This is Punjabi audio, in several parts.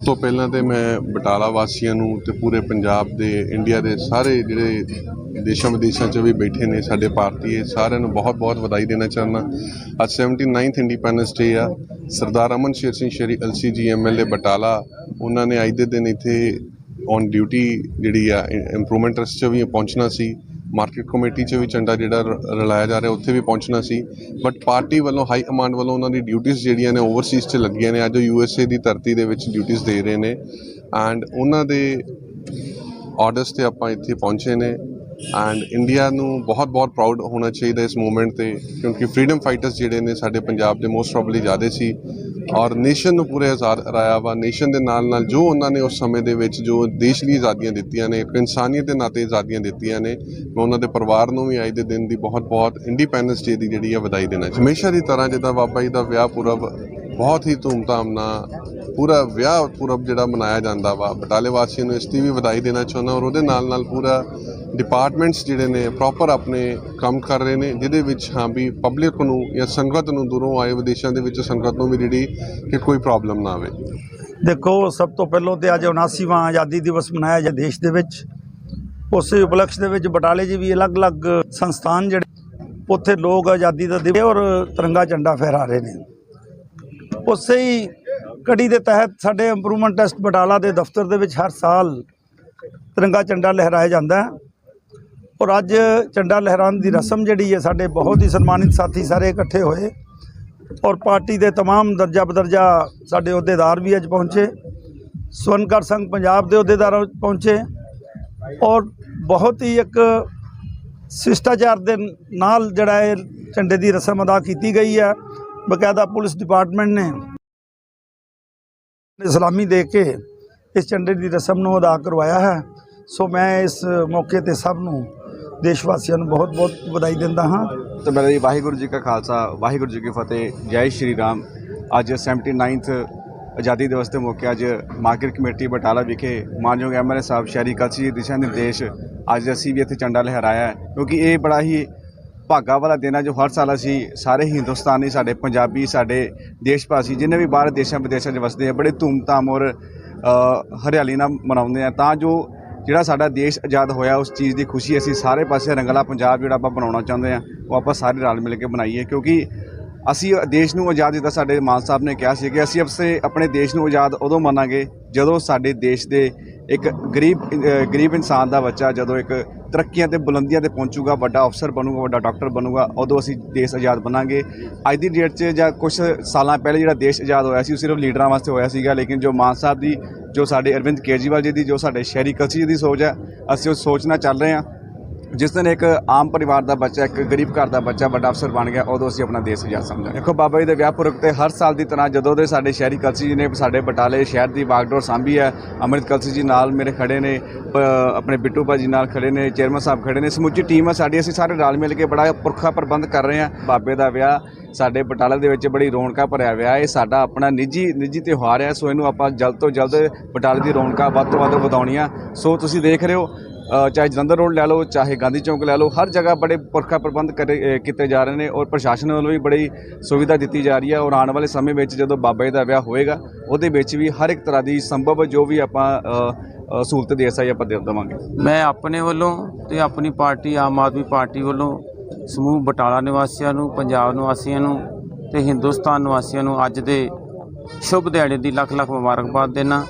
ਸਭ ਤੋਂ ਪਹਿਲਾਂ ਤੇ ਮੈਂ ਬਟਾਲਾ ਵਾਸੀਆਂ ਨੂੰ ਤੇ ਪੂਰੇ ਪੰਜਾਬ ਦੇ, ਇੰਡੀਆ ਦੇ ਸਾਰੇ ਜਿਹੜੇ ਦੇਸ਼ਾਂ ਵਿਦੇਸ਼ਾਂ 'ਚ ਵੀ ਬੈਠੇ ਨੇ, ਸਾਡੇ ਭਾਰਤੀ ਸਾਰਿਆਂ ਨੂੰ ਬਹੁਤ-ਬਹੁਤ ਵਧਾਈ ਦੇਣਾ ਚਾਹੁੰਦਾ। ਅੱਜ 79th ਇੰਡੀਪੈਂਡੈਂਸ ਡੇ ਆ। ਸਰਦਾਰ ਅਮਨ ਸ਼ੇਰ ਸਿੰਘ ਸ਼ੇਰੀ ਐਲਸੀ ਜੀ ਐਮਐਲਏ ਬਟਾਲਾ, ਉਹਨਾਂ ਨੇ ਅੱਜ ਦੇ ਦਿਨ ਇੱਥੇ ਔਨ ਡਿਊਟੀ ਜਿਹੜੀ ਆ ਇੰਪਰੂਵਮੈਂਟ ਟਰਸਟ 'ਚ ਵੀ ਪਹੁੰਚਣਾ ਸੀ। ਮਾਰਕੀਟ ਕਮੇਟੀ 'ਚ ਵੀ ਝੰਡਾ ਜਿਹੜਾ ਰ- ਰਲਾਇਆ ਜਾ ਰਿਹਾ, ਉੱਥੇ ਵੀ ਪਹੁੰਚਣਾ ਸੀ। ਬਟ ਪਾਰਟੀ ਵੱਲੋਂ ਹਾਈ ਕਮਾਂਡ ਵੱਲੋਂ ਉਹਨਾਂ ਦੀ ਡਿਊਟੀਆਂ ਜਿਹੜੀਆਂ ਨੇ ਓਵਰਸੀਜ਼ 'ਚ ਲੱਗੀਆਂ ਨੇ। ਅੱਜ ਯੂ ਉਹ ਏ ਦੀ ਧਰਤੀ ਦੇ ਵਿੱਚ ਡਿਊਟੀਆਂ ਦੇ ਰਹੇ ਨੇ। ਐਂਡ ਉਹਨਾਂ ਦੇ ਆਰਡਰਸ ਤੇ ਆਪਾਂ ਇੱਥੇ ਪਹੁੰਚੇ ਨੇ। ਐਂਡ ਇੰਡੀਆ ਨੂੰ ਬਹੁਤ ਬਹੁਤ ਪ੍ਰਾਊਡ ਹੋਣਾ ਚਾਹੀਦਾ ਇਸ ਮੂਵਮੈਂਟ ਤੇ। ਕਿਉਂਕਿ ਫਰੀडम ਫਾਈਟਰਸ ਜਿਹੜੇ ਨੇ, ਸਾਡੇ ਪੰਜਾਬ ਦੇ ਮੋਸਟ ਪ੍ਰੋਬਬਲੀ ਜ਼ਿਆਦੇ ਸੀ। ਔਰ ਨੇਸ਼ਨ ਨੂੰ ਪੂਰੇ ਆਜ਼ਾਦ ਰਾਇਆ ਵਾ। ਨੇਸ਼ਨ ਦੇ ਨਾਲ ਨਾਲ ਜੋ ਉਹਨਾਂ ਨੇ ਉਸ ਸਮੇਂ ਦੇ ਵਿੱਚ ਜੋ ਦੇਸ਼ ਲਈ ਆਜ਼ਾਦੀਆਂ ਦਿੱਤੀਆਂ ਨੇ, ਇੱਕ ਇਨਸਾਨੀਅਤ ਦੇ ਨਾਤੇ ਆਜ਼ਾਦੀਆਂ ਦਿੱਤੀਆਂ ਨੇ, ਮੈਂ ਉਹਨਾਂ ਦੇ ਪਰਿਵਾਰ ਨੂੰ ਵੀ ਅੱਜ ਦੇ ਦਿਨ ਦੀ ਬਹੁਤ ਬਹੁਤ ਇੰਡੀਪੈਂਡੈਂਸ ਡੇ ਦੀ ਜਿਹੜੀ ਆ ਵਧਾਈ ਦੇਣਾ ਚਾਹੁੰਦਾ। ਹਮੇਸ਼ਾ ਦੀ ਤਰ੍ਹਾਂ ਜਿੱਦਾਂ ਬਾਬਾ ਜੀ ਦਾ ਵਿਆਹ ਪੁਰਬ ਬਹੁਤ ਹੀ ਧੂਮਧਾਮ ਨਾਲ ਪੂਰਾ ਵਿਆਹ ਪੁਰਬ ਜਿਹੜਾ ਮਨਾਇਆ ਜਾਂਦਾ ਵਾ। ਬਟਾਲੇ ਵਾਸੀਆਂ ਨੂੰ ਇਸ ਦੀ ਵੀ ਵਧਾਈ ਦੇਣਾ ਚਾਹੁੰਦਾ ਔਰ ਉਹਦੇ ਨਾਲ ਨਾਲ ਪੂਰਾ ਡਿਪਾਰਟਮੈਂਟਸ ਜਿਹੜੇ ਨੇ ਪ੍ਰੋਪਰ ਆਪਣੇ ਕੰਮ ਕਰ ਰਹੇ ਨੇ, ਜਿਹਦੇ ਵਿੱਚ ਹਾਂ ਵੀ ਪਬਲਿਕ ਨੂੰ ਜਾਂ ਸੰਗਤ ਨੂੰ ਦੂਰੋਂ ਆਏ ਵਿਦੇਸ਼ਾਂ ਦੇ ਵਿੱਚ ਸੰਗਤ ਨੂੰ ਵੀ ਜਿਹੜੀ ਕਿ ਕੋਈ ਪ੍ਰੋਬਲਮ ਨਾ ਆਵੇ। ਦੇਖੋ, ਸਭ ਤੋਂ ਪਹਿਲਾਂ ਤੇ ਅੱਜ 79ਵਾਂ ਆਜ਼ਾਦੀ ਦਿਵਸ ਮਨਾਇਆ ਜਾ ਦੇਸ਼ ਦੇ ਵਿੱਚ। ਉਸੇ ਉਪਲਕਸ਼ ਦੇ ਵਿੱਚ ਬਟਾਲੇ 'ਚ ਵੀ ਅਲੱਗ-ਅਲੱਗ ਸੰਸਥਾਨ ਜਿਹੜੇ, ਉੱਥੇ ਲੋਕ ਆਜ਼ਾਦੀ ਦਾ ਦਿਵਸ ਔਰ ਤਿਰੰਗਾ ਝੰਡਾ ਫਹਿਰਾ ਰਹੇ ਨੇ। ਉਸੇ ਹੀ ਕੜੀ ਦੇ ਤਹਿਤ ਸਾਡੇ ਇੰਪਰੂਵਮੈਂਟ ਟੈਸਟ ਬਟਾਲਾ ਦੇ ਦਫ਼ਤਰ ਦੇ ਵਿੱਚ ਹਰ ਸਾਲ ਤਿਰੰਗਾ ਝੰਡਾ ਲਹਿਰਾਇਆ ਜਾਂਦਾ ਹੈ। ਔਰ ਅੱਜ ਝੰਡਾ ਲਹਿਰਾਉਣ ਦੀ ਰਸਮ ਜਿਹੜੀ ਹੈ ਸਾਡੇ ਬਹੁਤ ਹੀ ਸਨਮਾਨਿਤ ਸਾਥੀ ਸਾਰੇ ਇਕੱਠੇ ਹੋਏ ਔਰ ਪਾਰਟੀ ਦੇ तमाम ਦਰਜਾ ਬਦਰਜਾ ਸਾਡੇ ਅਹੁਦੇਦਾਰ ਵੀ ਅੱਜ ਪਹੁੰਚੇ ਸਵਰਨਕਾਰ ਸੰਘ ਪੰਜਾਬ ਦੇ ਅਹੁਦੇਦਾਰ ਪਹੁੰਚੇ ਔਰ ਬਹੁਤ ਹੀ ਇੱਕ ਸਿਸ਼ਟਾਚਾਰ ਦੇ ਨਾਲ ਜਿਹੜਾ ਇਹ ਝੰਡੇ ਦੀ ਰਸਮ ਅਦਾ ਕੀਤੀ ਗਈ ਹੈ ਬਕਾਇਦਾ ਪੁਲਿਸ ਡਿਪਾਰਟਮੈਂਟ ਨੇ ਸਲਾਮੀ ਦੇ ਕੇ ਇਸ ਝੰਡੇ ਦੀ ਰਸਮ ਨੂੰ ਅਦਾ ਕਰਵਾਇਆ ਹੈ ਸੋ ਮੈਂ ਇਸ ਮੌਕੇ ਤੇ ਸਭ ਨੂੰ ਦੇਸ਼ ਵਾਸੀਆਂ ਨੂੰ ਬਹੁਤ ਬਹੁਤ ਵਧਾਈ ਦਿੰਦਾ ਹਾਂ। ਤੇ ਮੇਰੇ ਜੀ ਵਾਹਿਗੁਰੂ ਜੀ ਕਾ ਖਾਲਸਾ, ਵਾਹਿਗੁਰੂ ਜੀ ਕੀ ਫਤਿਹ, ਜੈ ਸ਼੍ਰੀ ਰਾਮ। ਅੱਜ 79th ਆਜ਼ਾਦੀ ਦਿਵਸ ਦੇ ਮੌਕੇ ਅੱਜ ਮਾਰਕੀਟ ਕਮੇਟੀ ਬਟਾਲਾ ਵਿਖੇ ਮਾਨਯੋਗ ਐਮਐਲਏ ਸਾਹਿਬ ਸ਼ਹਿਰੀ ਕਲਸੀ ਜੀ ਦਿਸ਼ਾ ਨਿਰਦੇਸ਼ ਅੱਜ ਅਸੀਂ ਵੀ ਇੱਥੇ ਝੰਡਾ ਲਹਿਰਾਇਆ ਕਿਉਂਕਿ ਇਹ ਬੜਾ ਹੀ ਭਾਗਾ ਵਾਲਾ ਦਿਨ ਹੈ ਜੋ ਹਰ ਸਾਲ ਅਸੀਂ ਸਾਰੇ ਹਿੰਦੁਸਤਾਨੀ, ਸਾਡੇ ਪੰਜਾਬੀ, ਸਾਡੇ ਦੇਸ਼ ਭਾਸੀ ਜਿੰਨੇ ਵੀ ਬਾਹਰ ਦੇਸ਼ਾਂ ਵਿਦੇਸ਼ਾਂ 'ਚ ਵਸਦੇ ਆ, ਬੜੇ ਧੂਮਧਾਮ ਔਰ ਹਰਿਆਲੀ ਨਾਲ ਮਨਾਉਂਦੇ ਆ, ਤਾਂ ਜੋ ਜਿਹੜਾ ਸਾਡਾ ਦੇਸ਼ ਆਜ਼ਾਦ ਹੋਇਆ, ਉਸ ਚੀਜ਼ ਦੀ ਖੁਸ਼ੀ ਅਸੀਂ ਸਾਰੇ ਪਾਸੇ ਰੰਗਲਾ ਪੰਜਾਬ ਜਿਹੜਾ ਆਪਾਂ ਬਣਾਉਣਾ ਚਾਹੁੰਦੇ ਆ ਉਹ ਆਪਾਂ ਸਾਰੇ ਰਲ ਮਿਲ ਕੇ ਬਣਾਈਏ, ਕਿਉਂਕਿ ਅਸੀਂ ਦੇਸ਼ ਨੂੰ ਆਜ਼ਾਦ ਜਿੱਦਾਂ ਸਾਡੇ ਮਾਨ ਸਾਹਿਬ ਨੇ ਕਿਹਾ ਸੀ ਕਿ ਅਸੀਂ ਅਬਸੇ ਆਪਣੇ ਦੇਸ਼ ਨੂੰ ਆਜ਼ਾਦ ਉਦੋਂ ਮੰਨਾਂਗੇ ਜਦੋਂ ਸਾਡੇ ਦੇਸ਼ ਦੇ ਇੱਕ ਗਰੀਬ ਗਰੀਬ ਇਨਸਾਨ ਦਾ ਬੱਚਾ ਜਦੋਂ ਇੱਕ ਤਰੱਕੀਆਂ ਤੇ ਬੁਲੰਦੀਆਂ ਤੇ ਪਹੁੰਚੂਗਾ, ਵੱਡਾ ਅਫਸਰ ਬਣੂਗਾ, ਵੱਡਾ ਡਾਕਟਰ ਬਣੂਗਾ, ਉਦੋਂ ਅਸੀਂ ਦੇਸ਼ ਆਜ਼ਾਦ ਬਣਾਂਗੇ ਅੱਜ ਦੀ ਡੇਟ 'ਚ ਜਾਂ ਕੁਝ ਸਾਲਾਂ ਪਹਿਲੇ ਜਿਹੜਾ ਦੇਸ਼ ਆਜ਼ਾਦ ਹੋਇਆ ਸੀ, ਉਹ ਸਿਰਫ ਲੀਡਰਾਂ ਵਾਸਤੇ ਹੋਇਆ ਸੀਗਾ, ਲੇਕਿਨ ਜੋ ਮਾਨ ਸਾਹਿਬ ਦੀ ਜੋ ਸਾਡੇ ਅਰਵਿੰਦ ਕੇਜਰੀਵਾਲ ਜੀ ਦੀ, ਜੋ ਸਾਡੇ ਸ਼ਹਿਰੀ ਕਲਸੀ ਜੀ ਦੀ ਸੋਚ ਹੈ, ਅਸੀਂ ਉਸ ਸੋਚ ਨਾਲ ਚੱਲ ਰਹੇ ਹਾਂ। ਜਿਸ ਦਿਨ ਇੱਕ ਆਮ ਪਰਿਵਾਰ ਦਾ ਬੱਚਾ, ਇੱਕ ਗਰੀਬ ਘਰ ਦਾ ਬੱਚਾ ਵੱਡਾ ਅਫਸਰ ਬਣ ਗਿਆ, ਉਦੋਂ ਅਸੀਂ ਆਪਣਾ ਦੇਸ਼ ਆਜ਼ਾਦ ਸਮਝਾਂਗੇ ਦੇਖੋ ਬਾਬਾ ਜੀ ਦੇ ਵਿਆਹ ਪੁਰਬ ਤੇ ਹਰ ਸਾਲ ਦੀ ਤਰ੍ਹਾਂ ਜਦੋਂ ਦੇ ਸਾਡੇ ਸ਼ਹਿਰੀ ਕਲਸੀ ਜੀ ਨੇ, ਸਾਡੇ ਬਟਾਲੇ ਸ਼ਹਿਰ ਦੀ ਬਾਗਡੋਰ ਸਾਂਭੀ ਹੈ, ਅੰਮ੍ਰਿਤ ਕਲਸੀ ਜੀ ਨਾਲ ਮੇਰੇ ਖੜੇ ਨੇ, ਪ- ਆਪਣੇ ਬਿੱਟੂ ਭਾਜੀ ਨਾਲ ਖੜੇ ਨੇ, ਚੇਅਰਮੈਨ ਸਾਹਿਬ ਖੜੇ ਨੇ, ਸਮੁੱਚੀ ਟੀਮ ਹੈ ਸਾਡੀ, ਅਸੀਂ ਸਾਰੇ ਰਲ ਮਿਲ ਕੇ ਬੜਾ ਪੁਰਖਾ ਪ੍ਰਬੰਧ ਕਰ ਰਹੇ ਹਾਂ। ਬਾਬੇ ਦਾ ਵਿਆਹ ਸਾਡੇ ਬਟਾਲੇ ਦੇ ਵਿੱਚ ਬੜੀ ਰੌਣਕਾਂ ਭਰਿਆ ਵਿਆਹ ਇਹ ਸਾਡਾ ਆਪਣਾ ਨਿੱਜੀ ਨਿੱਜੀ ਤਿਉਹਾਰ ਹੈ, ਸੋ ਇਹਨੂੰ ਆਪਾਂ ਜਲਦ ਤੋਂ ਜਲਦ ਬਟਾਲੇ ਦੀ ਰੌਣਕਾਂ ਵੱਧ ਤੋਂ ਵੱਧ ਵਧਾਉਣੀਆਂ। ਸੋ ਤੁਸੀਂ ਦੇਖ ਰਹੇ ਹੋ ਚਾਹੇ ਜਲੰਧਰ ਰੋਡ ਲੈ ਲਓ, ਚਾਹੇ ਗਾਂਧੀ ਚੌਂਕ ਲੈ ਲਓ, ਹਰ ਜਗ੍ਹਾ ਬੜੇ ਪੁਰਖਾ ਪ੍ਰਬੰਧ ਕਰੇ ਕੀਤੇ ਜਾ ਰਹੇ ਨੇ ਔਰ ਪ੍ਰਸ਼ਾਸਨ ਵੱਲੋਂ ਵੀ ਬੜੀ ਸੁਵਿਧਾ ਦਿੱਤੀ ਜਾ ਰਹੀ ਹੈ ਔਰ ਆਉਣ ਵਾਲੇ ਸਮੇਂ ਵਿੱਚ ਜਦੋਂ ਬਾਬਾ ਜੀ ਦਾ ਵਿਆਹ ਹੋਏਗਾ, ਉਹਦੇ ਵਿੱਚ ਵੀ ਹਰ ਇੱਕ ਤਰ੍ਹਾਂ ਦੀ ਸੰਭਵ ਜੋ ਵੀ ਆਪਾਂ ਸਹੂਲਤ ਦੇ ਸਕੀ ਆਪਾਂ ਦੇ ਦੇਵਾਂਗੇ। ਮੈਂ ਆਪਣੇ ਵੱਲੋਂ ਤੇ ਆਪਣੀ ਪਾਰਟੀ, ਆਮ ਆਦਮੀ ਪਾਰਟੀ ਵੱਲੋਂ ਸਮੂਹ ਬਟਾਲਾ ਨਿਵਾਸੀਆਂ ਨੂੰ, ਪੰਜਾਬ ਨਿਵਾਸੀਆਂ ਨੂੰ ਤੇ ਹਿੰਦੁਸਤਾਨ ਨਿਵਾਸੀਆਂ ਨੂੰ ਅੱਜ ਦੇ ਸ਼ੁਭ ਦਿਹਾੜੇ ਦੀ ਲੱਖ ਲੱਖ ਮੁਬਾਰਕਬਾਦ ਦੇਣਾ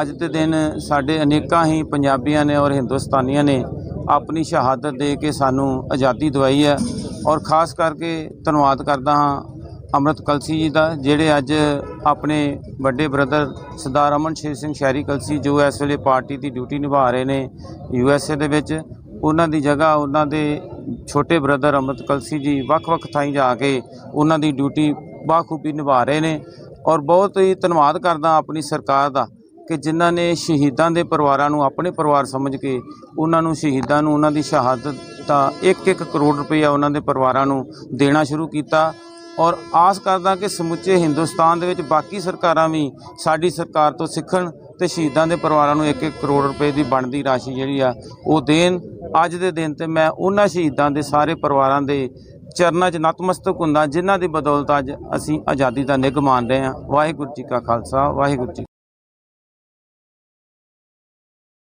ਅੱਜ ਦੇ ਦਿਨ ਸਾਡੇ ਅਨੇਕਾਂ ਹੀ ਪੰਜਾਬੀਆਂ ਨੇ ਔਰ ਹਿੰਦੁਸਤਾਨੀਆਂ ਨੇ ਆਪਣੀ ਸ਼ਹਾਦਤ ਦੇ ਕੇ ਸਾਨੂੰ ਆਜ਼ਾਦੀ ਦਵਾਈ ਹੈ। ਔਰ ਖਾਸ ਕਰਕੇ ਧੰਨਵਾਦ ਕਰਦਾ ਹਾਂ ਅੰਮ੍ਰਿਤ ਕਲਸੀ ਜੀ ਦਾ, ਜਿਹੜੇ ਅੱਜ ਆਪਣੇ ਵੱਡੇ ਬ੍ਰਦਰ ਸਰਦਾਰ ਅਮਨ ਸ਼ੇਰ ਸਿੰਘ ਸ਼ਹਿਰੀ ਕਲਸੀ, ਜੋ ਇਸ ਵੇਲੇ ਪਾਰਟੀ ਦੀ ਡਿਊਟੀ ਨਿਭਾ ਰਹੇ ਨੇ ਯੂ ਐਸ ਏ ਦੇ ਵਿੱਚ, ਉਹਨਾਂ ਦੀ ਜਗ੍ਹਾ, ਉਹਨਾਂ ਦੇ ਛੋਟੇ ਬ੍ਰਦਰ ਅੰਮ੍ਰਿਤ ਕਲਸੀ ਜੀ ਵੱਖ-ਵੱਖ ਥਾਈਂ ਜਾ ਕੇ ਉਹਨਾਂ ਦੀ ਡਿਊਟੀ ਬਾਖੂਬੀ ਨਿਭਾ ਰਹੇ ਨੇ। ਔਰ ਬਹੁਤ ਹੀ ਧੰਨਵਾਦ ਕਰਦਾ ਆਪਣੀ ਸਰਕਾਰ ਦਾ। ਕਿ ਜਿਨ੍ਹਾਂ ਨੇ ਸ਼ਹੀਦਾਂ ਦੇ ਪਰਿਵਾਰਾਂ ਨੂੰ ਆਪਣੇ ਪਰਿਵਾਰ ਸਮਝ ਕੇ ਉਹਨਾਂ ਨੂੰ ਸ਼ਹੀਦਾਂ ਨੂੰ ਉਹਨਾਂ ਦੀ ਸ਼ਹਾਦਤ ਦਾ 1-1 ਕਰੋੜ ਰੁਪਈਆ ਉਹਨਾਂ ਦੇ ਪਰਿਵਾਰਾਂ ਨੂੰ ਦੇਣਾ ਸ਼ੁਰੂ ਕੀਤਾ। ਔਰ ਆਸ ਕਰਦਾ ਕਿ ਸਮੁੱਚੇ ਹਿੰਦੁਸਤਾਨ ਦੇ ਵਿੱਚ ਬਾਕੀ ਸਰਕਾਰਾਂ ਵੀ ਸਾਡੀ ਸਰਕਾਰ ਤੋਂ ਸਿੱਖਣ ਤੇ ਸ਼ਹੀਦਾਂ ਦੇ ਪਰਿਵਾਰਾਂ ਨੂੰ 1-1 ਕਰੋੜ ਰੁਪਏ ਦੀ ਬਣਦੀ ਰਾਸ਼ੀ ਜਿਹੜੀ ਆ ਉਹ ਦੇਣ। ਅੱਜ ਦੇ ਦਿਨ ਤੇ ਮੈਂ ਉਹਨਾਂ ਸ਼ਹੀਦਾਂ ਦੇ ਸਾਰੇ ਪਰਿਵਾਰਾਂ ਦੇ ਚਰਨਾਂ 'ਚ ਨਤਮਸਤਕ ਹੁੰਦਾ, ਜਿਨ੍ਹਾਂ ਦੀ ਬਦੌਲਤ ਅੱਜ ਅਸੀਂ ਆਜ਼ਾਦੀ ਦਾ ਨਿੱਘ ਮਾਣ ਰਹੇ ਹਾਂ। ਵਾਹਿਗੁਰੂ ਜੀ ਕਾ ਖਾਲਸਾ, ਵਾਹਿਗੁਰੂ ਜੀ